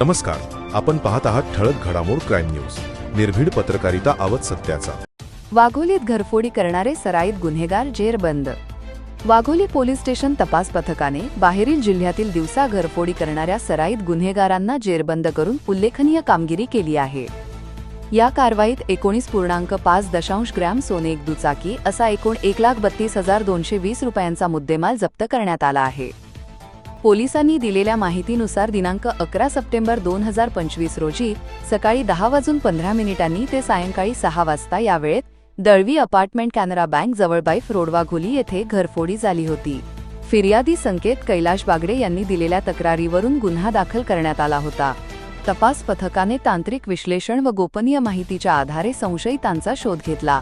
नमस्कार आपण पाहत आहात ठळक घडामोड क्राईम न्यूज. निर्भीड पत्रकारिता आवत सत्याचा. वाघोलीत घरफोडी करणारे सराईत गुन्हेगार जेरबंद वाघोली पोलीस स्टेशन तपास पथकाने बाहेरील जिल्ह्यातील दिवसा घरफोडी करणाऱ्या सराईत गुन्हेगारांना जेरबंद करून उल्लेखनीय कामगिरी केली आहे. या कारवाईत एकोणीस पूर्णांक पाच दशांश ग्रॅम सोने एक दुचाकी असा एकूण एक लाख बत्तीस हजार दोनशे वीस रुपयांचा मुद्देमाल जप्त करण्यात आला आहे. पोलिसांनी दिलेल्या माहितीनुसार दिनांक अकरा सप्टेंबर दोन हजार पंचवीस रोजी सकाळी दहा वाजून पंधरा मिनिटांनी ते सायंकाळी सहा वाजता या वेळेत दळवी अपार्टमेंट कॅनरा बँक जवळबाईफ रोडवाघोली येथे घरफोडी झाली होती. फिर्यादी संकेत कैलाश बागडे यांनी दिलेल्या तक्रारीवरून गुन्हा दाखल करण्यात आला होता. तपास पथकाने तांत्रिक विश्लेषण व गोपनीय माहितीच्या आधारे संशयितांचा शोध घेतला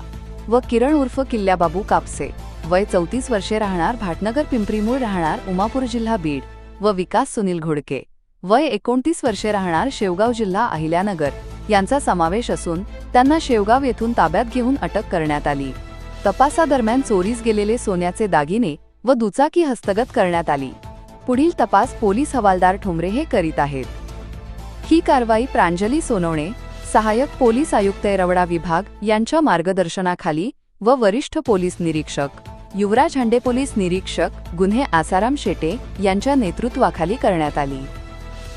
व किरण उर्फ किल्ल्याबाबू कापसे. वय चौतीस वर्षे राहणार भाटनगर पिंपरीमूळ राहणार उमापूर जिल्हा बीड व विकास सुनील घोडके. वय एकोणतीस वर्षे राहणार शेवगाव जिल्हा अहिल्यानगर यांचा समावेश असून त्यांना शेवगाव येथून ताब्यात घेऊन अटक करण्यात आली. तपासादरम्यान चोरीस गेलेले सोन्याचे दागिने व दुचाकी हस्तगत करण्यात आली. पुढील तपास पोलीस हवालदार ठोंबरे हे करीत आहेत. ही कारवाई प्रांजली सोनवणे सहाय्यक पोलीस आयुक्त रवडा विभाग यांच्या मार्गदर्शनाखाली व वरिष्ठ पोलीस निरीक्षक युवराज हंडे पोलीस निरीक्षक गुन्हे आसाराम शेटे यांच्या नेतृत्वाखाली करण्यात आली.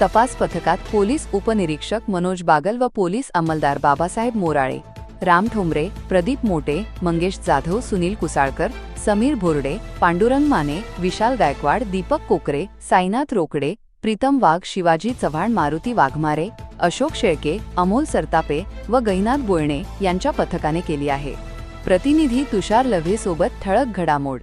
तपास पथकात पोलीस उपनिरीक्षक मनोज बागल व पोलीस अंमलदार बाबासाहेब मोराळे राम ठोंबरे प्रदीप मोटे मंगेश जाधव सुनील कुसाळकर समीर भोरडे पांडुरंग माने विशाल गायकवाड दीपक कोकरे साईनाथ रोकडे प्रीतम वाघ शिवाजी चव्हाण मारुती वाघमारे अशोक शेळके अमोल सरतापे व गैनाथ बोळणे यांच्या पथकाने केली आहे. प्रतिनिधी तुषार लव्हेसोबत ठळक घडामोड.